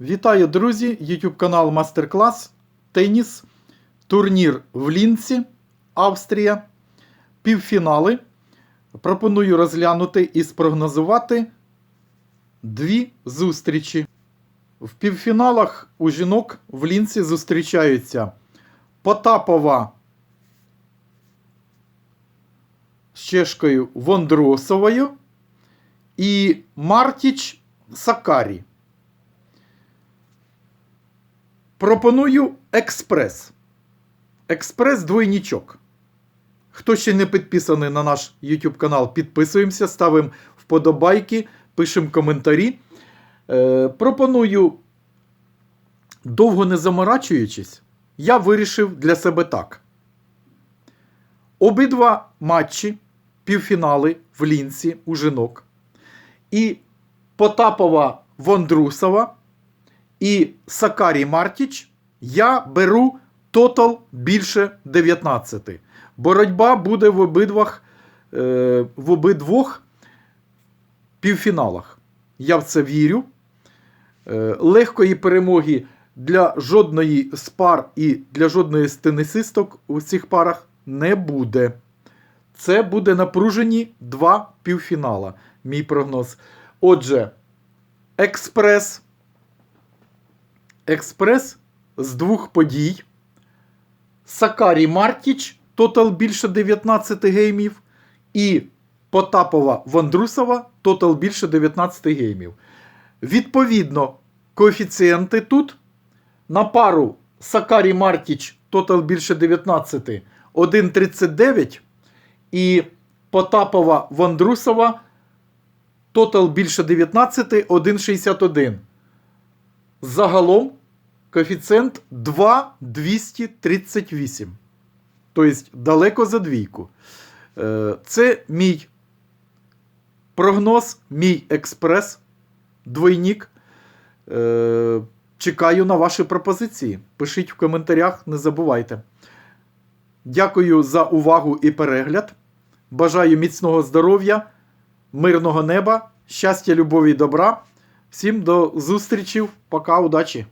Вітаю, друзі! YouTube канал Мастер Клас Теніс. Турнір в Лінці, Австрія. Півфінали. Пропоную розглянути і спрогнозувати дві зустрічі. В півфіналах у жінок в Лінці зустрічаються Потапова з чешкою Вондросовою і Мартіч Сакарі. Пропоную експрес. Експрес двойнічок. Хто ще не підписаний на наш YouTube канал, підписуємося, ставимо вподобайки, пишемо коментарі. Е, пропоную, довго не заморачуючись, я вирішив для себе так. Обидва матчі, півфінали в Лінці у жінок. І Потапова Вондрусова і Сакарі Мартіч я беру тотал більше 19. Боротьба буде в обидвох, е, в обидвох півфіналах. Я в це вірю. Е, легкої перемоги для жодної з пар і для жодної з тенісисток у цих парах не буде. Це буде напружені два півфінала. Мій прогноз. Отже, експрес. Експрес з двох подій. Сакарі Мартіч, тотал більше 19 геймів. І Потапова Вондрусова, тотал більше 19 геймів. Відповідно, коефіцієнти тут на пару Сакарі Мартіч, тотал більше 19, 1,39. І Потапова Вондрусова, тотал більше 19, 1,61. Загалом коефіцієнт 2,238. Тобто далеко за двійку. Е, Це мій прогноз, мій експрес, двойник. Е, Чекаю на ваші пропозиції. Пишіть в коментарях, не забувайте. Дякую за увагу і перегляд. Бажаю міцного здоров'я, мирного неба, щастя, любові і добра. Всім до зустрічі. Пока, удачі!